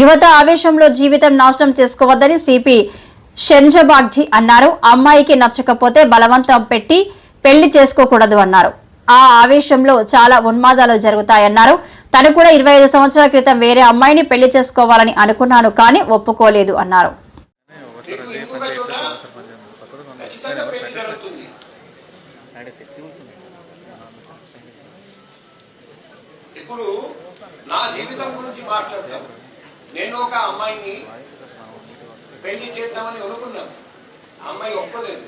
యువత ఆవేశంలో జీవితం నాశనం చేసుకోవద్దని సిపి షెంజబాగ్జీ అన్నారు. అమ్మాయికి నచ్చకపోతే బలవంతం పెట్టి పెళ్ళి చేసుకోకూడదు అన్నారు. ఆ ఆవేశంలో చాలా ఉన్మాదాలు జరుగుతాయన్నారు. తను కూడా ఇరవై ఐదు సంవత్సరాల క్రితం వేరే అమ్మాయిని పెళ్ళి చేసుకోవాలని అనుకున్నాను కానీ ఒప్పుకోలేదు అన్నారు. ఇప్పుడు నా జీవితం గురించి మాట్లాడతాను నేను ఒక అమ్మాయిని పెళ్ళి చేద్దామని అనుకున్నాను. అమ్మాయి ఒప్పుకోలేదు.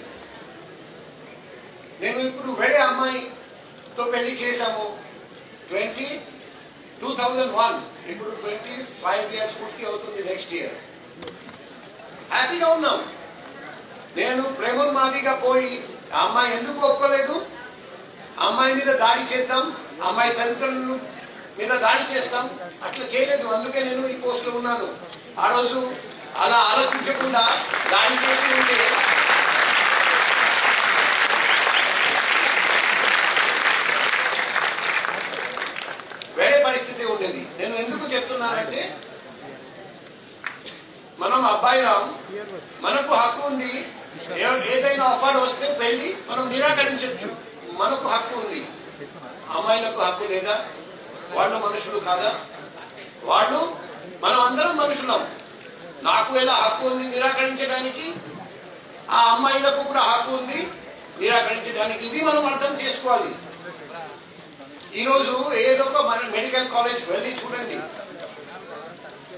నేను ఇప్పుడు వేరే అమ్మాయితో పెళ్ళి చేశాము. Twenty two thousand one. ఇప్పుడు ట్వంటీ ఫైవ్ ఇయర్స్ పూర్తి అవుతుంది నెక్స్ట్ ఇయర్ హ్యాపీగా ఉన్నాం. నేను ప్రేమోన్మాదిగా పోయి అమ్మాయి ఎందుకు ఒప్పుకోలేదు? అమ్మాయి మీద దాడి చేద్దాం. అమ్మాయి తల్లిదండ్రులు మీద దాడి చేస్తాం. అట్లా చేయలేదు. అందుకే నేను ఈ పోస్ట్లో ఉన్నాను. ఆ రోజు అలా ఆలోచించకుండా దాడి చేసి ఉంటే వేరే పరిస్థితి ఉండేది. నేను ఎందుకు చెప్తున్నానంటే మనం అబ్బాయిలం మనకు హక్కు ఉంది. ఏదైనా ఆఫర్ వస్తే పెళ్ళి మనం నిరాకరించవచ్చు మనకు హక్కు ఉంది. అమ్మాయిలకు హక్కు లేదా? వాళ్ళు మనుషులు కాదా? వాళ్ళు మనం అందరం మనుషులం. నాకు ఎలా హక్కు ఉంది నిరాకరించడానికి? ఆ అమ్మాయిలకు కూడా హక్కు ఉంది నిరాకరించడానికి. ఇది మనం అర్థం చేసుకోవాలి. ఈరోజు ఏదో ఒక మన మెడికల్ కాలేజ్ వెళ్ళి చూడండి.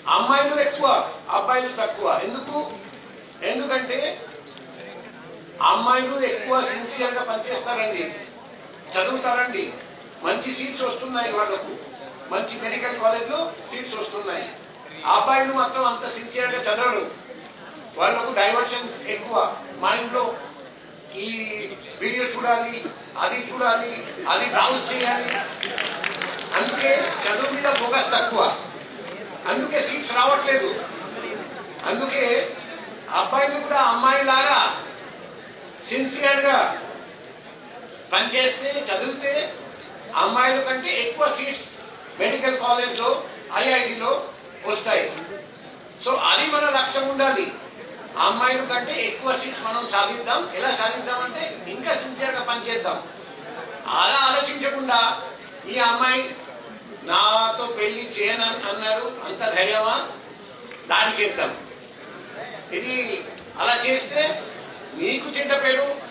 అమ్మాయిలు ఎక్కువ అబ్బాయిలు తక్కువ. ఎందుకు? ఎందుకంటే అమ్మాయిలు ఎక్కువ సిన్సియర్గా పనిచేస్తారండి. చదువుతారండి. మంచి సీట్స్ వస్తున్నాయి వాళ్ళకు. మంచి మెడికల్ కాలేజ్లో సీట్స్ వస్తున్నాయి. అబ్బాయిలు మాత్రం అంత సిన్సియర్గా వాళ్ళకు డైవర్షన్స్ ఎక్కువ. మైండ్లో ఈ వీడియో చూడాలి అది చూడాలి అది బ్రౌజ్ చేయాలి. అందుకే చదువు మీద ఫోకస్ తక్కువ. అందుకే సీట్స్ రావట్లేదు. అందుకే అబ్బాయిలు కూడా అమ్మాయిలాగా సిన్సియర్గా పనిచేస్తే చదివితే అమ్మాయిల కంటే ఎక్కువ సీట్స్ మెడికల్ కాలేజ్లో ఐఐటిలో వస్తాయి. సో అది మన లక్ష్యం ఉండాలి. అమ్మాయిల కంటే ఎక్కువ సీట్స్ మనం సాధిద్దాం. ఎలా సాధిద్దాం అంటే ఇంకా సిన్సియర్గా పనిచేద్దాం. అలా ఆలోచించకుండా ఈ అమ్మాయి నాతో పెళ్ళి చేయనని అన్నారు. అంత ధైర్యమా? దాడి చేద్దాం. ఇది అలా చేస్తే మీకు చెడ్డ పేరు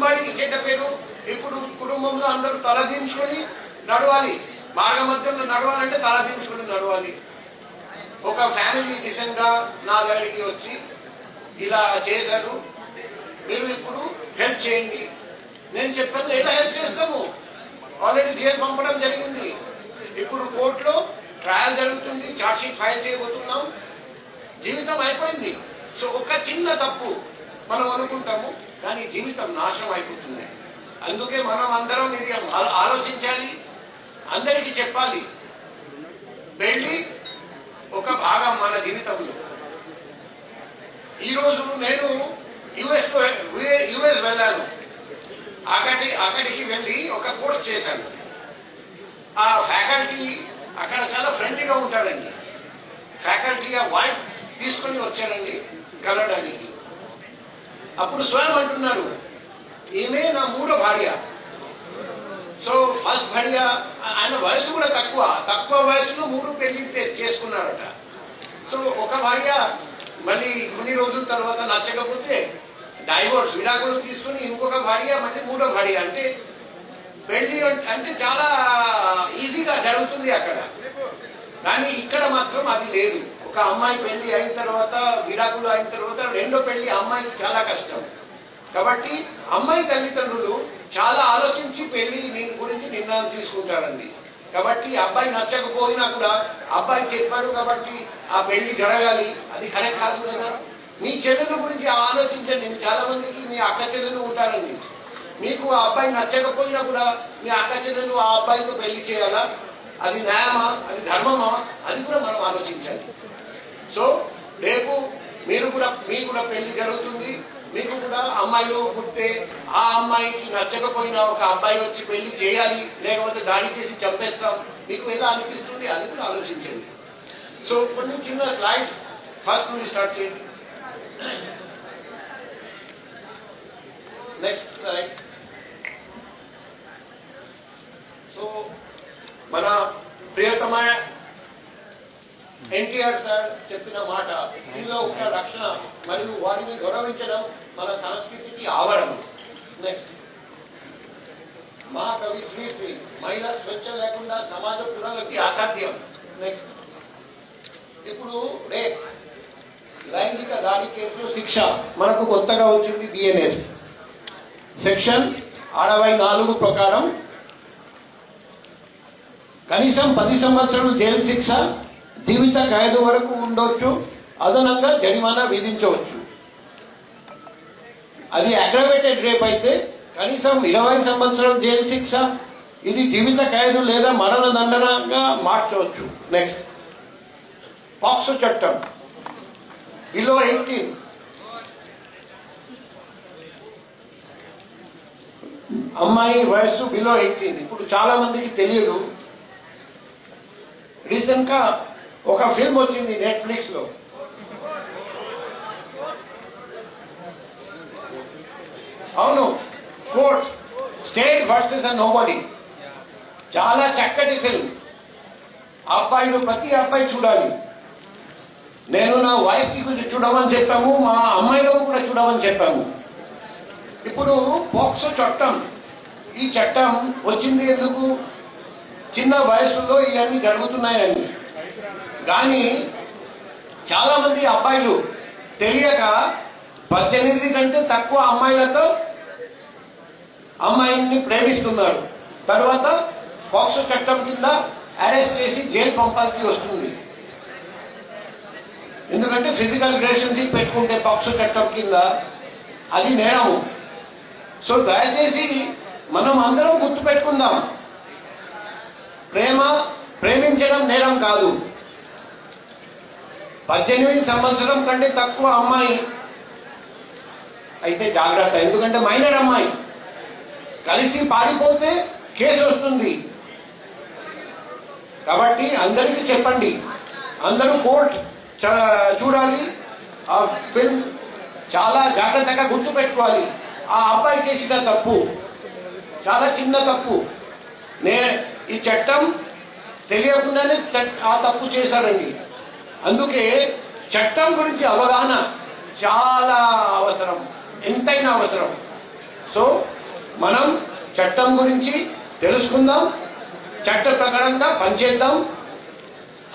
కుటుంబానికి చెడ్డ పేరు. ఇప్పుడు కుటుంబంలో అందరూ తలదించుకొని నడవాలి. మార్గమధ్యంలో నడవాలంటే తలదించుకొని నడవాలి. ఒక ఫ్యామిలీ నిజంగా నా దగ్గరికి వచ్చి ఇలా చేశారు. మీరు ఇప్పుడు హెల్ప్ చేయండి. నేను చెప్పాను ఎలా హెల్ప్ చేస్తాము? ఆల్రెడీ జైలు పంపడం జరిగింది. ఇప్పుడు కోర్టులో ట్రయల్ జరుగుతుంది. చార్జ్ షీట్ ఫైల్ చేయబోతున్నాం. జీవితం అయిపోయింది. సో ఒక చిన్న తప్పు మనం అనుకుంటాము. కానీ జీవితం నాశనం అయిపోతుంది. అందుకే మనం అందరం ఇది ఆలోచించాలి. అందరికీ చెప్పాలి. పెళ్ళి ఒక భాగం మన జీవితంలో. ఈరోజు నేను యుఎస్ యుఎస్ వెళ్ళాను. అక్కడి అక్కడికి వెళ్ళి ఒక కోర్స్ చేశాను. ఆ ఫ్యాకల్టీ అక్కడ చాలా ఫ్రెండ్లీగా ఉంటాడండి. ఫ్యాకల్టీ ఆ వైఫ్ తీసుకొని వచ్చాడండి కలవడానికి. అప్పుడు స్వయం అంటున్నారు ఈమె నా మూడో భార్య. సో ఫస్ట్ భార్య ఆయన వయసు కూడా తక్కువ తక్కువ వయసులో మూడు పెళ్ళి చేసుకున్నారట. సో ఒక భార్య మళ్ళీ కొన్ని రోజుల తర్వాత నచ్చకపోతే డైవోర్స్ విడాకులు తీసుకుని ఇంకొక భార్య మళ్ళీ మూడో భార్య. అంటే పెళ్ళి అంటే చాలా ఈజీగా జరుగుతుంది అక్కడ. కానీ ఇక్కడ మాత్రం అది లేదు. ఒక అమ్మాయి పెళ్ళి అయిన తర్వాత విడాకులు అయిన తర్వాత రెండో పెళ్ళి అమ్మాయికి చాలా కష్టం. కాబట్టి అమ్మాయి తల్లిదండ్రులు చాలా ఆలోచించి పెళ్ళి దీని గురించి నిర్ణయం తీసుకుంటారండి. కాబట్టి అబ్బాయి నచ్చకపోయినా కూడా అబ్బాయి చెప్పాడు కాబట్టి ఆ పెళ్ళి జరగాలి. అది కరెక్ట్ కాదు కదా. మీ చెల్లెల గురించి ఆలోచించండి. చాలా మందికి మీ అక్క చెల్లెలు ఉంటారండి. మీకు ఆ అబ్బాయి నచ్చకపోయినా కూడా మీ అక్క చెల్లెలు ఆ అబ్బాయితో పెళ్ళి చేయాలా? అది న్యాయమా? అది ధర్మమా? అది కూడా మనం ఆలోచించాలి. సో రేపు మీరు కూడా మీకు కూడా పెళ్ళి జరుగుతుంది. మీకు కూడా అమ్మాయిలు పుట్టే ఆ అమ్మాయికి నచ్చకపోయినా ఒక అబ్బాయి వచ్చి పెళ్ళి చేయాలి లేకపోతే దాడి చేసి చంపేస్తాం. మీకు ఎలా అనిపిస్తుంది? అది కూడా ఆలోచించండి. సో కొన్ని చిన్న స్లైడ్స్ ఫస్ట్ నుండి స్టార్ట్ చేయండి. నెక్స్ట్ స్లైడ్ సో మన ప్రియతమ ఎన్టీఆర్ సార్ చెప్పిన మాట స్త్రీలో ఉన్న రక్షణ మరియు వారిని గౌరవించడం మన సంస్కృతికి ఆవరణ. నెక్స్ట్ మహాకవి శ్రీశ్రీ మహిళ స్వేచ్ఛ లేకుండా సమాజ పురోగతి అసాధ్యం. నెక్స్ట్ ఇప్పుడు రేప్. లైంగిక దాడి కేసులో శిక్ష. మనకు కొత్తగా వచ్చింది బిఎన్ఎస్ సెక్షన్ అరవై నాలుగు ప్రకారం కనీసం పది సంవత్సరాలు జైలు శిక్ష జీవిత ఖైదు వరకు ఉండొచ్చు అదనంగా జరిమానా విధించవచ్చు. అది అగ్రవేటెడ్ రేప్ అయితే కనీసం ఇరవై సంవత్సరాల జైలు శిక్ష ఇది జీవిత ఖైదు లేదా మరణ దండనగా మార్చవచ్చు. నెక్స్ట్ పాక్సో చట్టం. బిలో ఎయిటీన్ అమ్మాయి వయస్సు బిలో ఎయిటీన్ ఇప్పుడు చాలా మందికి తెలియదు. రీసెంట్గా ఒక ఫిల్మ్ వచ్చింది నెట్ఫ్లిక్స్లో అవును court state versus and nobody చాలా చక్కటి ఫిల్మ్ అబ్బాయిలు ప్రతి అబ్బాయి చూడాలి నేను నా వైఫ్కి కొంచెం చూడమని చెప్పాము మా అమ్మాయిలో కూడా చూడమని చెప్పాము ఇప్పుడు పోక్సో చట్టం ఈ చట్టం వచ్చింది ఎందుకు చిన్న వయసులో ఇవన్నీ జరుగుతున్నాయని కానీ చాలా మంది అబ్బాయిలు తెలియక పద్దెనిమిది కంటే తక్కువ అమ్మాయిలతో అమ్మాయిని ప్రేమిస్తున్నారు. తర్వాత పోక్సో చట్టం కింద అరెస్ట్ చేసి జైలు పంపాల్సి వస్తుంది. ఎందుకంటే ఫిజికల్ రిలేషన్షిప్ పెట్టుకుంటే పోక్సో చట్టం కింద అది నేరము. సో దయచేసి మనం అందరం గుర్తు పెట్టుకుందాం ప్రేమ ప్రేమించడం నేరం కాదు. పద్దెనిమిది సంవత్సరం కంటే తక్కువ అమ్మాయి. అయితే జాగ్రత్త ఎందుకంటే మైనర్ అమ్మాయి. కలిసి పారిపోతే కేసు వస్తుంది. కాబట్టి అందరికీ చెప్పండి. అందరూ కోర్ట్ చ- చూడాలి. ఆ ఫిల్మ్ చాలా జాగ్రత్తగా గుర్తు పెట్టుకోవాలి. ఆ అబ్బాయి చేసిన తప్పు చాలా చిన్న తప్పు. నే ఈ చట్టం తెలియకుండానే చట్- ఆ తప్పు చేశారండి. అందుకే చట్టం గురించి అవగాహన చాలా అవసరం. ఎంతైనా అవసరం. సో మనం చట్టం గురించి తెలుసుకుందాం చట్ట ప్రకారంగా పనిచేద్దాం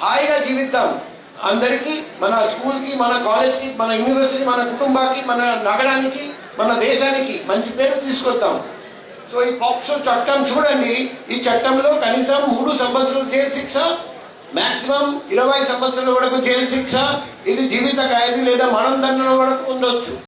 హాయిగా జీవిద్దాం. అందరికీ మన స్కూల్కి మన కాలేజ్కి మన యూనివర్సిటీ మన కుటుంబానికి మన నగరానికి మన దేశానికి మంచి పేరు తీసుకొద్దాం. సో ఈ పాక్సో చట్టం చూడండి. ఈ చట్టంలో కనీసం మూడు సంవత్సరాలు జైలు శిక్ష మాక్సిమం ఇరవై సంవత్సరాల వరకు జైలు శిక్ష ఇది జీవిత ఖైదీ లేదా మరణదండన వరకు ఉండొచ్చు.